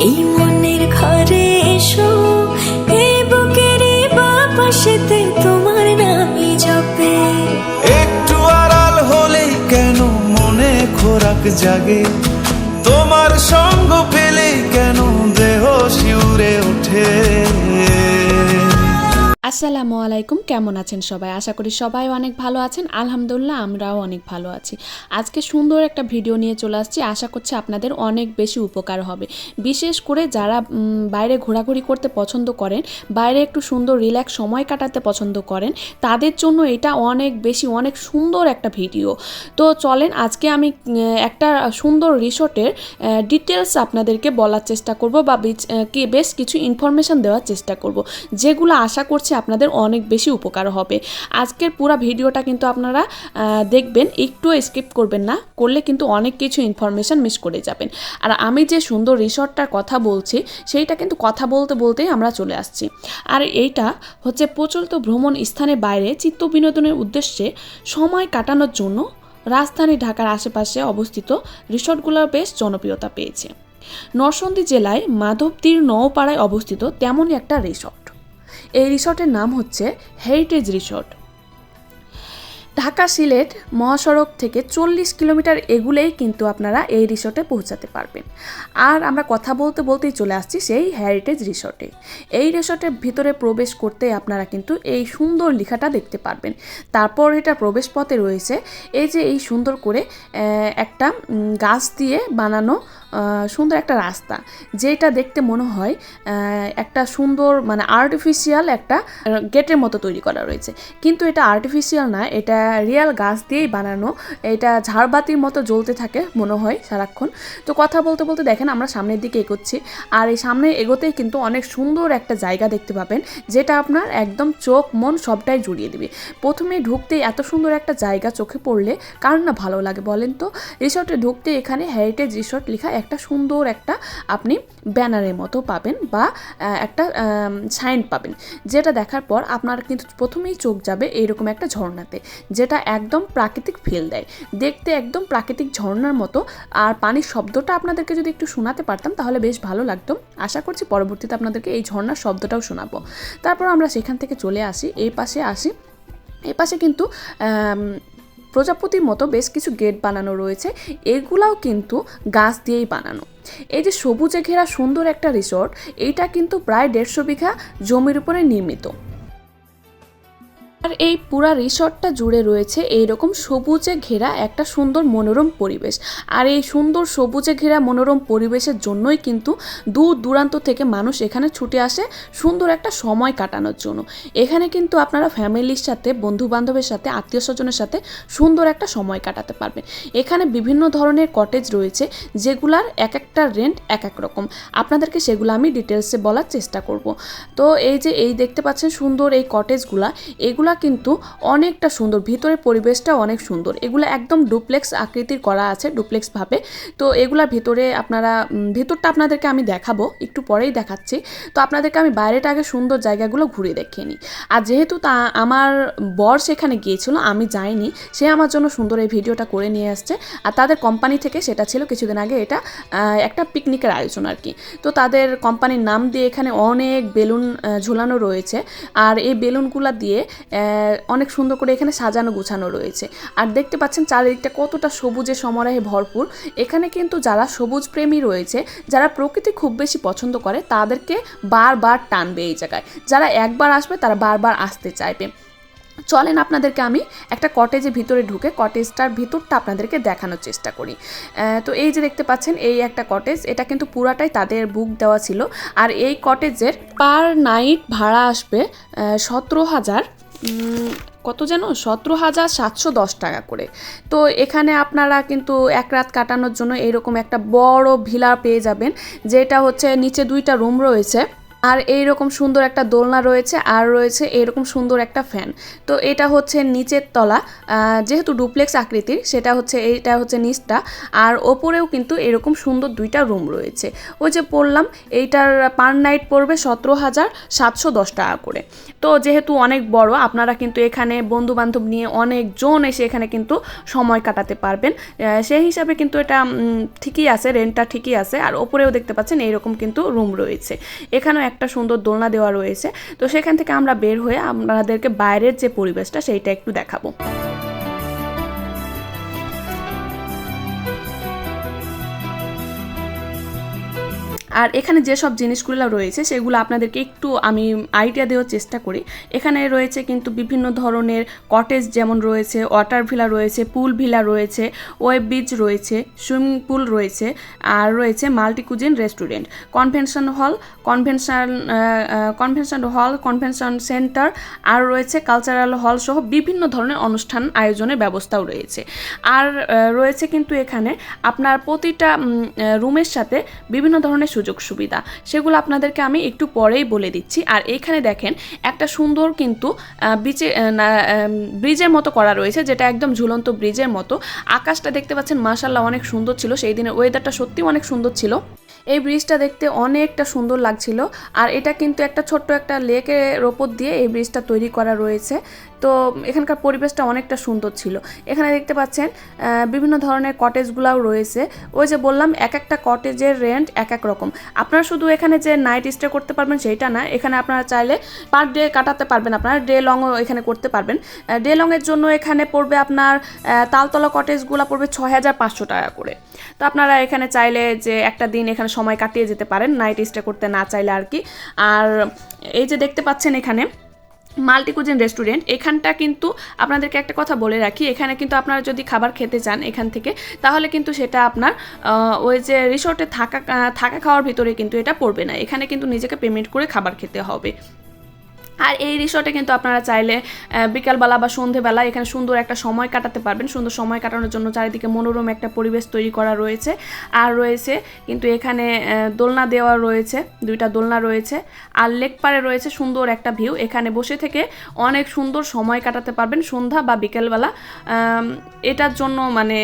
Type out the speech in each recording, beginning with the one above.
এই মনের ঘরে এসো এই বুকের বাপাশেতে তোমার নামই জপে। একটু আড়াল হলে কেন মনে খোরাক জাগে? আসসালামু আলাইকুম, কেমন আছেন সবাই? আশা করি সবাই অনেক ভালো আছেন। আলহামদুলিল্লাহ, আমরাও অনেক ভালো আছি। আজকে সুন্দর একটা ভিডিও নিয়ে চলে আসছি। আশা করছি আপনাদের অনেক বেশি উপকার হবে। বিশেষ করে যারা বাইরে ঘোরাঘুরি করতে পছন্দ করেন, বাইরে একটু সুন্দর, রিল্যাক্স সময় কাটাতে পছন্দ করেন, তাদের জন্য এটা অনেক বেশি, অনেক সুন্দর একটা ভিডিও। তো চলেন, আজকে আমি একটা সুন্দর রিসোর্টের ডিটেলস আপনাদেরকে বলার চেষ্টা করব বা বেশ কিছু ইনফরমেশন দেওয়ার চেষ্টা করব। যেগুলো আশা করছি আপনাদের অনেক বেশি উপকার হবে। আজকের পুরো ভিডিওটা কিন্তু আপনারা দেখবেন, একটু স্কিপ করবেন না, করলে কিন্তু অনেক কিছু ইনফরমেশন মিস করে যাবেন। আর আমি যে সুন্দর রিসর্টটার কথা বলছি, সেইটা কিন্তু কথা বলতে বলতেই আমরা চলে আসছি। আর এইটা হচ্ছে প্রচলিত ভ্রমণ স্থানের বাইরে চিত্ত বিনোদনের উদ্দেশ্যে সময় কাটানোর জন্য রাজধানী ঢাকার আশেপাশে অবস্থিত রিসর্টগুলোর বেশ জনপ্রিয়তা পেয়েছে। নরসন্দী জেলায় মাধবদীর নওপাড়ায় অবস্থিত তেমনই একটা রিসর্ট এই রিসর্টের নাম হচ্ছে হেরিটেজ রিসর্ট। ঢাকা সিলেট মহাসড়ক থেকে চল্লিশ কিলোমিটার এগুলেই কিন্তু আপনারা এই রিসর্টে পৌঁছাতে পারবেন। আর আমরা কথা বলতে বলতেই চলে আসছি সেই হেরিটেজ রিসর্টে। এই রিসর্টের ভিতরে প্রবেশ করতে আপনারা কিন্তু এই সুন্দর লেখাটা দেখতে পারবেন। তারপর এটা প্রবেশ পথে রয়েছে। এই যে এই সুন্দর করে একটা গাছ দিয়ে বানানো সুন্দর একটা রাস্তা, যেটা দেখতে মনে হয় একটা সুন্দর মানে আর্টিফিশিয়াল একটা গেটের মতো তৈরি করা রয়েছে। কিন্তু এটা আর্টিফিশিয়াল না, এটা রিয়াল গাছ দিয়েই বানানো, এটা ঝাড়বাতির মতো জ্বলতে থাকে মনে হয় সারাক্ষণ। তো কথা বলতে বলতে দেখেন আমরা সামনের দিকে এগোচ্ছি, আর এই সামনে এগোতেই কিন্তু অনেক সুন্দর একটা জায়গা দেখতে পাবেন, যেটা আপনার একদম চোখ, মন সবটাই জুড়িয়ে দিবে। প্রথমে ঢুকতেই এত সুন্দর একটা জায়গা চোখে পড়লে কার না ভালো লাগে বলেন তো? রিসর্টে ঢুকতে এখানে হেরিটেজ রিসর্ট লেখা একটা সুন্দর একটা আপনি ব্যানারের মতো পাবেন বা একটা সাইন পাবেন। যেটা দেখার পর আপনার কিন্তু প্রথমেই চোখ যাবে এইরকম একটা ঝর্ণাতে, যেটা একদম প্রাকৃতিক ফিল দেয়। দেখতে একদম প্রাকৃতিক ঝর্ণার মতো। আর পানির শব্দটা আপনাদেরকে যদি একটু শোনাতে পারতাম, তাহলে বেশ ভালো লাগতো। আশা করছি পরবর্তীতে আপনাদেরকে এই ঝর্ণার শব্দটাও শোনাবো। তারপর আমরা সেখান থেকে চলে আসি, এই পাশে আসি। এই পাশে কিন্তু প্রজাপতির মতো বেশ কিছু গেট বানানো রয়েছে। এগুলাও কিন্তু গাছ দিয়েই বানানো। এই যে সবুজে ঘেরা সুন্দর একটা রিসর্ট, এইটা কিন্তু প্রায় দেড়শো বিঘা জমির উপরে নির্মিত। আর এই পুরা রিসর্টটা জুড়ে রয়েছে এইরকম সবুজে ঘেরা একটা সুন্দর মনোরম পরিবেশ। আর এই সুন্দর সবুজে ঘেরা মনোরম পরিবেশের জন্যই কিন্তু দূর দূরান্ত থেকে মানুষ এখানে ছুটে আসে সুন্দর একটা সময় কাটানোর জন্য। এখানে কিন্তু আপনারা ফ্যামিলির সাথে বন্ধু বান্ধবের সাথে আত্মীয় স্বজনের সাথে সুন্দর একটা সময় কাটাতে পারবেন। এখানে বিভিন্ন ধরনের কটেজ রয়েছে যেগুলার এক একটা রেন্ট এক এক রকম। আপনাদেরকে সেগুলো আমি ডিটেলসে বলার চেষ্টা করব। তো এই যে এই দেখতে পাচ্ছেন সুন্দর এই কটেজগুলা এগুলা কিন্তু অনেকটা সুন্দর। ভিতরের পরিবেশটা অনেক সুন্দর। এগুলো একদম ডুপ্লেক্স আকৃতির করা আছে, ডুপ্লেক্স ভাবে। তো এগুলা ভিতরে আপনারা ভিতরটা আপনাদেরকে আমি দেখাবো, একটু পরেই দেখাচ্ছি। তো আপনাদেরকে আমি বাইরেটা আগে সুন্দর জায়গাগুলো ঘুরে দেখিয়ে নিই। আর যেহেতু তা, আমার বর সেখানে গিয়েছিল, আমি যাইনি, সে আমার জন্য সুন্দর এই ভিডিওটা করে নিয়ে আসছে। আর তাদের কোম্পানি থেকে সেটা ছিল কিছুদিন আগে এটা একটা পিকনিকের আয়োজন আর কি। তো তাদের কোম্পানির নাম দিয়ে এখানে অনেক বেলুন ঝুলানো রয়েছে। আর এই বেলুনগুলা দিয়ে অনেক সুন্দর করে এখানে সাজানো গুছানো রয়েছে। আর দেখতে পাচ্ছেন চারিদিকটা কতটা সবুজে সমারোহে ভরপুর। এখানে কিন্তু যারা সবুজ প্রেমী রয়েছে, যারা প্রকৃতি খুব বেশি পছন্দ করে, তাদেরকে বারবার টানবে এই জায়গায়। যারা একবার আসবে, তারা বারবার আসতে চাইবে। চলেন আপনাদেরকে আমি একটা কটেজের ভিতরে ঢুকে কটেজটার ভিতরটা আপনাদেরকে দেখানোর চেষ্টা করি। তো এই যে দেখতে পাচ্ছেন, এই একটা কটেজ এটা কিন্তু পুরাটাই তাদের বুক দেওয়া ছিল। আর এই কটেজের পার নাইট ভাড়া আসবে সতেরো হাজার কত যেন? সতেরো হাজার সাতশো দশ টাকা করে। তো এখানে আপনারা কিন্তু এক রাত কাটানোর জন্য এরকম একটা বড় ভিলা পেয়ে যাবেন, যেটা হচ্ছে নিচে দুইটা রুম রয়েছে। আর এইরকম সুন্দর একটা দোলনা রয়েছে, আর রয়েছে এরকম সুন্দর একটা ফ্যান। তো এটা হচ্ছে নিচের তলা যেহেতু ডুপ্লেক্স আকৃতির, সেটা হচ্ছে, এইটা হচ্ছে নিচটা, আর ওপরেও কিন্তু এরকম সুন্দর দুইটা রুম রয়েছে। ওই যে পড়লাম এইটার পার নাইট পড়বে সতেরো হাজার সাতশো দশ টাকা করে। তো যেহেতু অনেক বড়, আপনারা কিন্তু এখানে বন্ধু বান্ধব নিয়ে অনেকজন এসে এখানে কিন্তু সময় কাটাতে পারবেন। সেই হিসাবে কিন্তু এটা ঠিকই আছে রেন্টটা ঠিকই আছে, আর ওপরেও দেখতে পাচ্ছেন, এইরকম কিন্তু রুম রয়েছে। এখানেও একটা সুন্দর দোলনা দেওয়া রয়েছে। তো সেখান থেকে আমরা বের হয়ে আপনাদেরকে বাইরের যে পরিবেশটা, সেইটা একটু দেখাবো। আর এখানে যেসব জিনিসগুলো রয়েছে, সেগুলো আপনাদেরকে একটু আমি আইডিয়া দেওয়ার চেষ্টা করি। এখানে রয়েছে কিন্তু বিভিন্ন ধরনের কটেজ যেমন রয়েছে ওয়াটার ভিলা রয়েছে পুল ভিলা রয়েছে ওয়েব বিচ রয়েছে সুইমিং পুল রয়েছে, আর রয়েছে multi cuisine restaurant convention hall convention convention hall convention centre আর রয়েছে কালচারাল হল সহ বিভিন্ন ধরনের অনুষ্ঠান আয়োজনের ব্যবস্থাও রয়েছে। আর রয়েছে কিন্তু এখানে আপনার প্রতিটা রুমের সাথে বিভিন্ন ধরনের সুযোগ সুবিধা। সেগুলো আপনাদেরকে আমি একটু পরেই বলে দিচ্ছি। আর এইখানে দেখেন, একটা সুন্দর কিন্তু বিচে ব্রিজের মতো করা রয়েছে, যেটা একদম ঝুলন্ত ব্রিজের মতো। আকাশটা দেখতে পাচ্ছেন মাসাল্লাহ অনেক সুন্দর ছিল। সেই দিনের ওয়েদারটা সত্যি অনেক সুন্দর ছিল। এই ব্রিজটা দেখতে অনেকটা সুন্দর লাগছিল। আর এটা কিন্তু একটা ছোট্ট একটা লেকের ওপর দিয়ে এই ব্রিজটা তৈরি করা রয়েছে। তো এখানকার পরিবেশটা অনেকটা সুন্দর ছিল। এখানে দেখতে পাচ্ছেন বিভিন্ন ধরনের কটেজগুলাও রয়েছে। ওই যে বললাম, এক একটা কটেজের রেন্ট এক এক রকম। আপনারা শুধু এখানে যে নাইট স্টে করতে পারবেন সেইটা না, এখানে আপনারা চাইলে পার ডে কাটাতে পারবেন আপনারা ডে লংও এখানে করতে পারবেন। ডে লংয়ের জন্য এখানে পড়বে আপনার তালতলা কটেজগুলো পড়বে ছয় হাজার পাঁচশো টাকা করে। তো আপনারা এখানে চাইলে যে একটা দিন এখানে সময় কাটিয়ে যেতে পারেন নাইট স্টে করতে না চাইলে আর কি। আর এই যে দেখতে পাচ্ছেন এখানে মাল্টিকুজিন রেস্টুরেন্ট, এখানটা কিন্তু আপনাদেরকে একটা কথা বলে রাখি, এখানে কিন্তু আপনারা যদি খাবার খেতে চান এখান থেকে, তাহলে কিন্তু সেটা আপনার ওই যে রিসোর্টে থাকা থাকা খাওয়ার ভিতরে কিন্তু এটা পড়বে না, এখানে কিন্তু নিজেকে পেমেন্ট করে খাবার খেতে হবে। আর এই রিসর্টে কিন্তু আপনারা চাইলে বিকালবেলা বা সন্ধেবেলা এখানে সুন্দর একটা সময় কাটাতে পারবেন। সুন্দর সময় কাটানোর জন্য চারিদিকে মনোরম একটা পরিবেশ তৈরি করা রয়েছে। আর রয়েছে কিন্তু এখানে দোলনা দেওয়া রয়েছে, দুইটা দোলনা রয়েছে। আর লেক পারে রয়েছে সুন্দর একটা ভিউ এখানে বসে থেকে অনেক সুন্দর সময় কাটাতে পারবেন সন্ধ্যা বা বিকেলবেলা। এটার জন্য মানে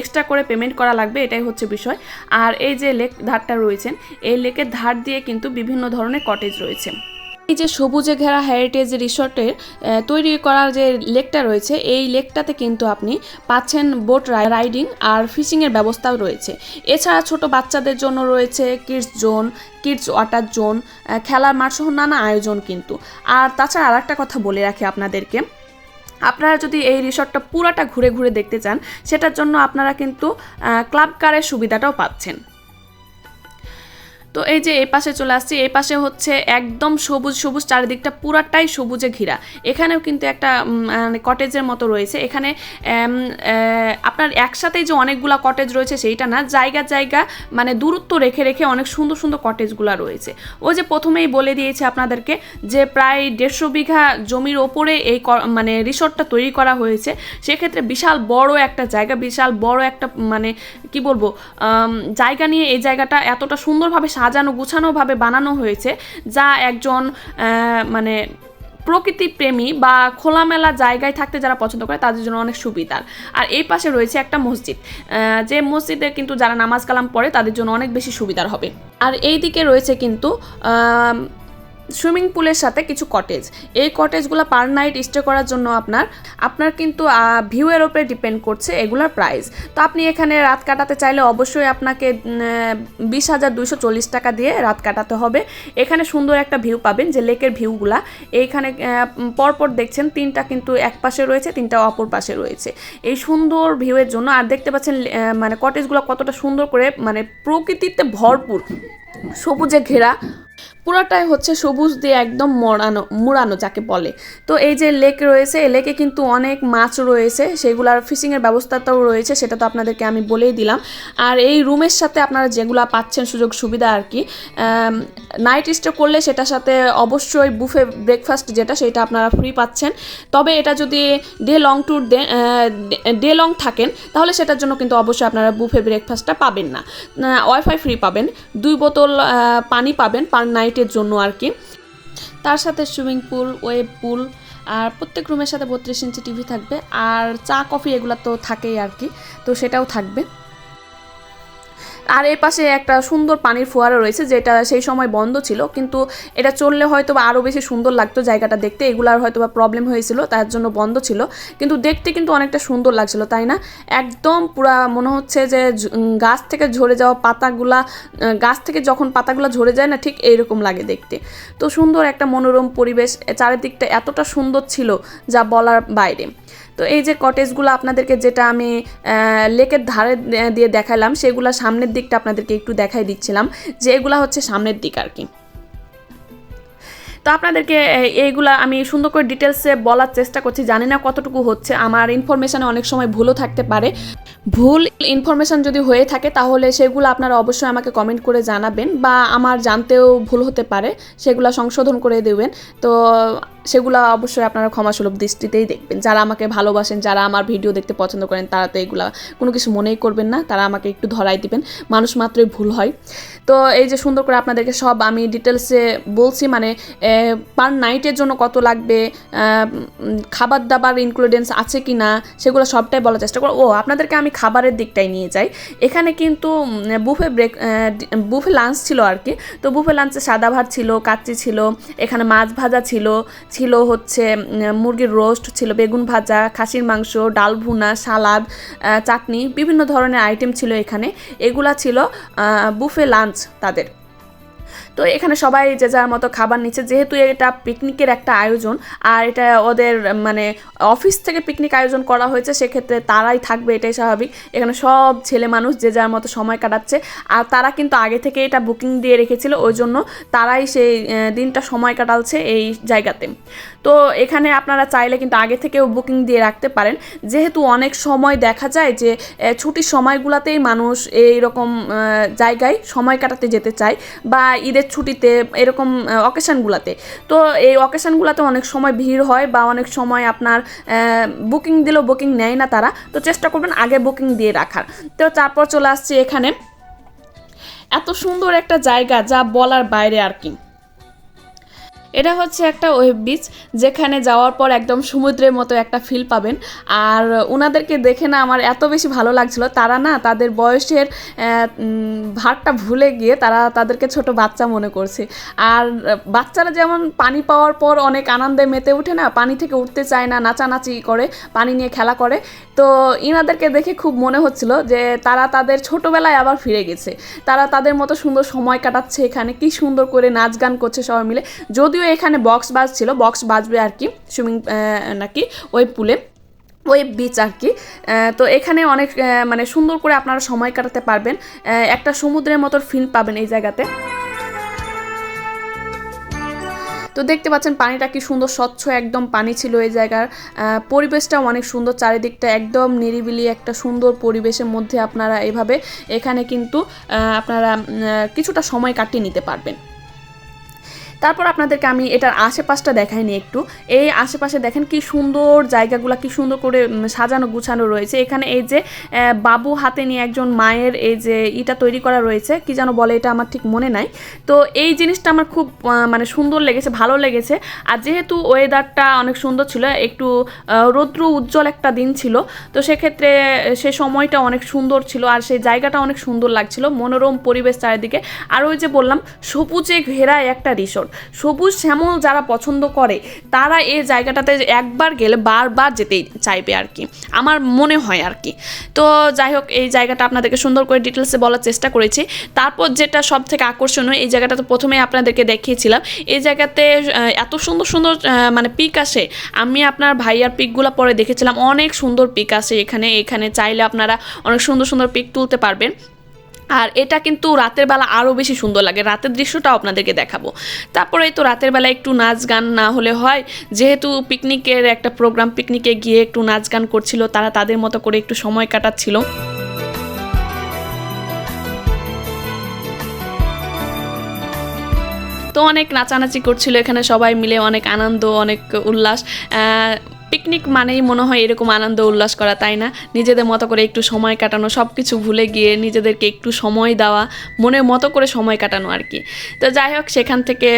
এক্সট্রা করে পেমেন্ট করা লাগবে, এটাই হচ্ছে বিষয়। আর এই যে লেক ধারটা রয়েছেন, এই লেকের ধার দিয়ে কিন্তু বিভিন্ন ধরনের কটেজ রয়েছে। এই যে সবুজে ঘেরা হেরিটেজ রিসর্টের তৈরি করা যে লেকটা রয়েছে, এই লেকটাতে কিন্তু আপনি পাচ্ছেন বোট রাইডিং আর ফিশিংয়ের ব্যবস্থাও রয়েছে। এছাড়া ছোট বাচ্চাদের জন্য রয়েছে kids zone kids water zone খেলার মাঠ সহ নানা আয়োজন কিন্তু। আর তাছাড়া আর একটা কথা বলে রাখি আপনাদেরকে, আপনারা যদি এই রিসর্টটা পুরাটা ঘুরে ঘুরে দেখতে চান, সেটার জন্য আপনারা কিন্তু ক্লাব কারের সুবিধাটাও পাচ্ছেন। তো এই যে এই পাশে চলে আসছি, এই পাশে হচ্ছে একদম সবুজ সবুজ, চারিদিকটা পুরাটাই সবুজে ঘিরা। এখানেও কিন্তু একটা মানে কটেজের মতো রয়েছে। এখানে আপনার একসাথেই যে অনেকগুলা কটেজ রয়েছে সেইটা না, জায়গা জায়গা মানে দূরত্ব রেখে রেখে অনেক সুন্দর সুন্দর কটেজগুলো রয়েছে। ও যে প্রথমেই বলে দিয়েছে আপনাদেরকে যে প্রায় দেড়শো বিঘা জমির ওপরে এই মানে রিসর্টটা তৈরি করা হয়েছে। সেক্ষেত্রে বিশাল বড় একটা জায়গা, বিশাল বড় একটা মানে কি বলব জায়গা নিয়ে এই জায়গাটা এতটা সুন্দরভাবে সাজানো, গুছানোভাবে বানানো হয়েছে যা একজন মানে প্রকৃতি প্রেমী বা খোলামেলা জায়গায় থাকতে যারা পছন্দ করে তাদের জন্য অনেক সুবিধার। আর এই পাশে রয়েছে একটা মসজিদ যে মসজিদে কিন্তু যারা নামাজ কালাম পড়ে তাদের জন্য অনেক বেশি সুবিধার হবে। আর এই দিকে রয়েছে কিন্তু সুইমিং পুলের সাথে কিছু কটেজ এই কটেজগুলো পার নাইট স্টে করার জন্য আপনার আপনার কিন্তু ভিউয়ের ওপরে ডিপেন্ড করছে এগুলোর প্রাইস তো আপনি এখানে রাত কাটাতে চাইলে অবশ্যই আপনাকে বিশ হাজার দুইশো চল্লিশ টাকা দিয়ে রাত কাটাতে হবে। এখানে সুন্দর একটা ভিউ পাবেন যে লেকের ভিউগুলা এইখানে পরপর দেখছেন তিনটা কিন্তু এক পাশে রয়েছে, তিনটা অপর পাশে রয়েছে। এই সুন্দর ভিউয়ের জন্য, আর দেখতে পাচ্ছেন মানে কটেজগুলো কতটা সুন্দর করে মানে প্রকৃতিতে ভরপুর। সবুজে ঘেরা পুরাটাই হচ্ছে সবুজ দিয়ে একদম মরানো মুড়ানো যাকে বলে। তো এই যে লেক রয়েছে, এই লেকে কিন্তু অনেক মাছ রয়েছে, সেগুলার ফিশিংয়ের ব্যবস্থাটাও রয়েছে, সেটা তো আপনাদেরকে আমি বলেই দিলাম। আর এই রুমের সাথে আপনারা যেগুলা পাচ্ছেন সুযোগ সুবিধা আর কি নাইট স্টে করলে সেটার সাথে অবশ্যই বুফে ব্রেকফাস্ট যেটা, সেটা আপনারা ফ্রি পাচ্ছেন। তবে এটা যদি day long tour day long থাকেন, তাহলে সেটার জন্য কিন্তু অবশ্যই আপনারা বুফে ব্রেকফাস্টটা পাবেন না। ওয়াইফাই ফ্রি পাবেন, দুই বোতল পানি পাবেন নাইট নাইটের জন্য আর কি। তার সাথে সুইমিং পুল, ওয়েব পুল, আর প্রত্যেক রুমের সাথে বত্রিশ ইঞ্চি টিভি থাকবে। আর চা, কফি এগুলো তো থাকেই আর কি। তো সেটাও থাকবে। আর এই পাশে একটা সুন্দর পানির ফোয়ারা রয়েছে, যেটা সেই সময় বন্ধ ছিল, কিন্তু এটা চললে হয়তো বা আরও বেশি সুন্দর লাগতো জায়গাটা দেখতে। এগুলার হয়তো বা প্রবলেম হয়েছিল, তার জন্য বন্ধ ছিল। কিন্তু দেখতে কিন্তু অনেকটা সুন্দর লাগছিল, তাই না? একদম পুরা মনে হচ্ছে যে গাছ থেকে ঝরে যাওয়া পাতাগুলা গাছ থেকে যখন পাতাগুলো ঝরে যায় না, ঠিক এইরকম লাগে দেখতে। তো সুন্দর একটা মনোরম পরিবেশ চারিদিকটা এতটা সুন্দর ছিল যা বলার বাইরে। তো এই যে কটেজগুলো আপনাদেরকে যেটা আমি লেকের ধারে দিয়ে দেখালাম, সেগুলো সামনের দিকটা আপনাদেরকে একটু দেখাই দিচ্ছিলাম, যে এগুলা হচ্ছে সামনের দিক আর কি। তো আপনাদেরকে এইগুলা আমি সুন্দর করে ডিটেলসে বলার চেষ্টা করছি, জানি না কতটুকু হচ্ছে, আমার ইনফরমেশানে অনেক সময় ভুলও থাকতে পারে। ভুল ইনফরমেশান যদি হয়ে থাকে, তাহলে সেগুলো আপনারা অবশ্যই আমাকে কমেন্ট করে জানাবেন, বা আমার জানতেও ভুল হতে পারে, সেগুলো সংশোধন করে দেবেন। তো সেগুলো অবশ্যই আপনারা ক্ষমাসুলভ দৃষ্টিতেই দেখবেন। যারা আমাকে ভালোবাসেন, যারা আমার ভিডিও দেখতে পছন্দ করেন, তারা তো এগুলা কোনো কিছু মনেই করবেন না। তারা আমাকে একটু ধরাই দিবেন। মানুষ মাত্রই ভুল হয়। তো এই যে সুন্দর করে আপনাদেরকে সব আমি ডিটেলসে বলছি মানে পার নাইটের জন্য কত লাগবে খাবার দাবার ইনক্লুডেন্স আছে কি না সেগুলো সবটাই বলার চেষ্টা করো ও, আপনাদেরকে আমি খাবারের দিকটাই নিয়ে যাই। এখানে কিন্তু বুফে ব্রেক বুফে লাঞ্চ ছিল আর কি। তো বুফে লাঞ্চে সাদা ভাত ছিল, কাচ্চি ছিল, এখানে মাছ ভাজা ছিল ছিল হচ্ছে মুরগির রোস্ট ছিল, বেগুন ভাজা, খাসির মাংস, ডাল ভুনা, সালাদ চাটনি, বিভিন্ন ধরনের আইটেম ছিল এখানে। এগুলা ছিল বুফে লাঞ্চ তাদের। তো এখানে সবাই যে যার মতো খাবার নিচ্ছে, যেহেতু এটা পিকনিকের একটা আয়োজন, আর এটা ওদের মানে অফিস থেকে পিকনিক আয়োজন করা হয়েছে, সেক্ষেত্রে তারাই থাকবে, এটাই স্বাভাবিক। এখানে সব ছেলে মানুষ যে যার মতো সময় কাটাচ্ছে, আর তারা কিন্তু আগে থেকে এটা বুকিং দিয়ে রেখেছিল, ওই জন্য তারাই সেই দিনটা সময় কাটালছে এই জায়গাতে। তো এখানে আপনারা চাইলে কিন্তু আগে থেকেও বুকিং দিয়ে রাখতে পারেন। যেহেতু অনেক সময় দেখা যায় যে ছুটির সময়গুলোতেই মানুষ এই রকম জায়গায় সময় কাটাতে যেতে চায়, বা ঈদের ছুটিতে, এরকম অকেশানগুলোতে তো এই অকেশানগুলোতে অনেক সময় ভিড় হয় বা অনেক সময় আপনার বুকিং দিলেও বুকিং নেয় না তারা। তো চেষ্টা করবেন আগে বুকিং দিয়ে রাখার। তো তারপর চলে আসছি এখানে। এত সুন্দর একটা জায়গা যা বলার বাইরে আর কি। এটা হচ্ছে একটা ওয়েব বিচ যেখানে যাওয়ার পর একদম সমুদ্রের মতো একটা ফিল পাবেন। আর ওনাদেরকে দেখে না আমার এত বেশি ভালো লাগছিল। তারা না তাদের বয়সের ভারটা ভুলে গিয়ে তারা তাদেরকে ছোট বাচ্চা মনে করছে। আর বাচ্চারা যেমন পানি পাওয়ার পর অনেক আনন্দে মেতে ওঠে না, পানি থেকে উঠতে চায় না, নাচানাচি করে, পানি নিয়ে খেলা করে। তো ইনাদেরকে দেখে খুব মনে হচ্ছিল যে তারা তাদের ছোটোবেলায় আবার ফিরে গেছে। তারা তাদের মতো সুন্দর সময় কাটাচ্ছে এখানে, কি সুন্দর করে নাচ গান করছে সবাই মিলে। যদিও এখানে বক্স বাজছিল বক্স বাজবে আর কি সুইমিং নাকি ওই পুলে, ওই বিচ আর কি। তো এখানে অনেক মানে সুন্দর করে আপনারা সময় কাটাতে পারবেন। একটা সমুদ্রের মতো ফিল পাবেন এই জায়গাতে। তো দেখতে পাচ্ছেন পানিটা কি সুন্দর, স্বচ্ছ একদম পানি ছিল এই জায়গার। পরিবেশটাও অনেক সুন্দর, চারিদিকটা একদম নিরিবিলি একটা সুন্দর পরিবেশের মধ্যে আপনারা এভাবে এখানে কিন্তু আপনারা কিছুটা সময় কাটিয়ে নিতে পারবেন। তারপর আপনাদেরকে আমি এটার আশেপাশটা দেখাই দেখাইনি একটু। এই আশেপাশে দেখেন কি সুন্দর জায়গাগুলো, কি সুন্দর করে সাজানো গুছানো রয়েছে। এখানে এই যে বাবু হাতে নিয়ে একজন মায়ের এই যে ইটা তৈরি করা রয়েছে, কি যেন বলে এটা আমার ঠিক মনে নাই। তো এই জিনিসটা আমার খুব মানে সুন্দর লেগেছে, ভালো লেগেছে। আর যেহেতু ওয়েদারটা অনেক সুন্দর ছিল, একটু রৌদ্র উজ্জ্বল একটা দিন ছিল, তো সেক্ষেত্রে সে সময়টা অনেক সুন্দর ছিল আর সেই জায়গাটা অনেক সুন্দর লাগছিল, মনোরম পরিবেশ চারিদিকে। আর ওই যে বললাম, সবুজে ঘেরা একটা রিসোর্ট। সবুজ শ্যামল যারা পছন্দ করে, তারা এই জায়গাটাতে একবার গেলে বারবার যেতে চাইবে আর কি। আমার মনে হয় আর কি। তো যাই হোক, এই জায়গাটা আপনাদেরকে সুন্দর করে ডিটেলসে বলার চেষ্টা করেছি। তারপর যেটা সব থেকে আকর্ষণীয়, এই জায়গাটা তো প্রথমেই আপনাদেরকে দেখিয়েছিলাম, এই জায়গাতে এত সুন্দর সুন্দর মানে পিক আসে। আমি আপনার ভাইয়ার পিকগুলো পরে দেখেছিলাম, অনেক সুন্দর পিক আসে এখানে। এখানে চাইলে আপনারা অনেক সুন্দর সুন্দর পিক তুলতে পারবেন। আর এটা কিন্তু রাতের বেলা আরও বেশি সুন্দর লাগে। রাতের দৃশ্যটাও আপনাদেরকে দেখাবো। তারপরে তো রাতের বেলা একটু নাচ গান না হলে হয়। যেহেতু পিকনিকের একটা প্রোগ্রাম পিকনিকে গিয়ে একটু নাচ গান করছিল, তারা তাদের মতো করে একটু সময় কাটাচ্ছিল। তো অনেক নাচানাচি করছিল, এখানে সবাই মিলে অনেক আনন্দ, অনেক উল্লাস। পিকনিক মানেই মনে হয় এরকম আনন্দ উল্লাস করা, তাই না? নিজেদের মতো করে একটু সময় কাটানো সব কিছু ভুলে গিয়ে নিজেদেরকে একটু সময় দেওয়া মনের মতো করে সময় কাটানো আর কি। তো যাই হোক, সেখান থেকে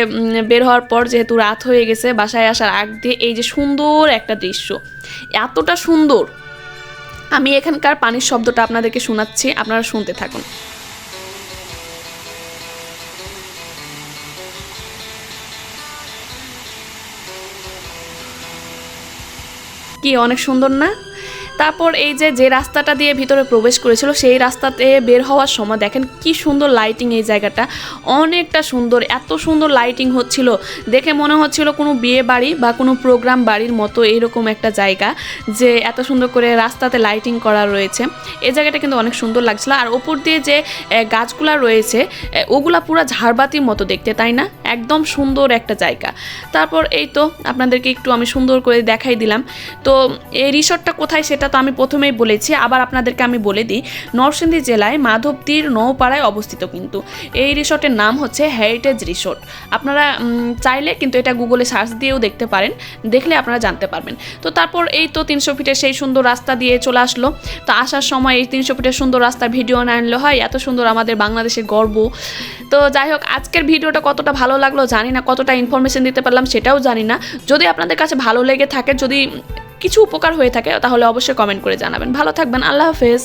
বের হওয়ার পর যেহেতু রাত হয়ে গেছে, বাসায় আসার আগ দিয়ে এই যে সুন্দর একটা দৃশ্য, এতটা সুন্দর। আমি এখানকার পানির শব্দটা আপনাদেরকে শোনাচ্ছি, আপনারা শুনতে থাকুন। কি অনেক সুন্দর না? তারপর এই যে যে রাস্তাটা দিয়ে ভিতরে প্রবেশ করেছিল, সেই রাস্তাতে বের হওয়ার সময় দেখেন কি সুন্দর লাইটিং এই জায়গাটা। অনেকটা সুন্দর, এত সুন্দর লাইটিং হচ্ছিল। দেখে মনে হচ্ছিল কোনো বিয়ে বাড়ি বা কোনো প্রোগ্রাম বাড়ির মতো এরকম একটা জায়গা, যে এত সুন্দর করে রাস্তাতে লাইটিং করা রয়েছে। এই জায়গাটা কিন্তু অনেক সুন্দর লাগছিল। আর ওপর দিয়ে যে গাছগুলা রয়েছে ওগুলা পুরো ঝাড়বাতির মতো দেখতে, তাই না? একদম সুন্দর একটা জায়গা। তারপর এই তো, আপনাদেরকে একটু আমি সুন্দর করে দেখাই দিলাম। তো, এই রিসর্টটা কোথায় সেটা তো আমি প্রথমেই বলেছি, আবার আপনাদেরকে আমি বলে দিই, নরসিংদী জেলায় মাধবতীর নৌপাড়ায় অবস্থিত কিন্তু। এই রিসর্টের নাম হচ্ছে হেরিটেজ রিসর্ট আপনারা চাইলে কিন্তু এটা গুগলে সার্চ দিয়েও দেখতে পারেন, দেখলে আপনারা জানতে পারবেন। তো তারপর এই তো তিনশো ফিটের সেই সুন্দর রাস্তা দিয়ে চলে আসলো। তো আসার সময় এই তিনশো ফিটের সুন্দর রাস্তার ভিডিও না আনলে হয়, এত সুন্দর আমাদের বাংলাদেশের গর্ব। তো যাই হোক, আজকের ভিডিওটা কতটা ভালো লাগল জানি না, কতটা ইনফরমেশন দিতে পারলাম সেটাও জানি না। যদি আপনাদের কাছে ভালো লেগে থাকে, যদি কিছু উপকার হয়ে থাকে তাহলে অবশ্যই কমেন্ট করে জানাবেন। ভালো থাকবেন আল্লাহ হাফেজ।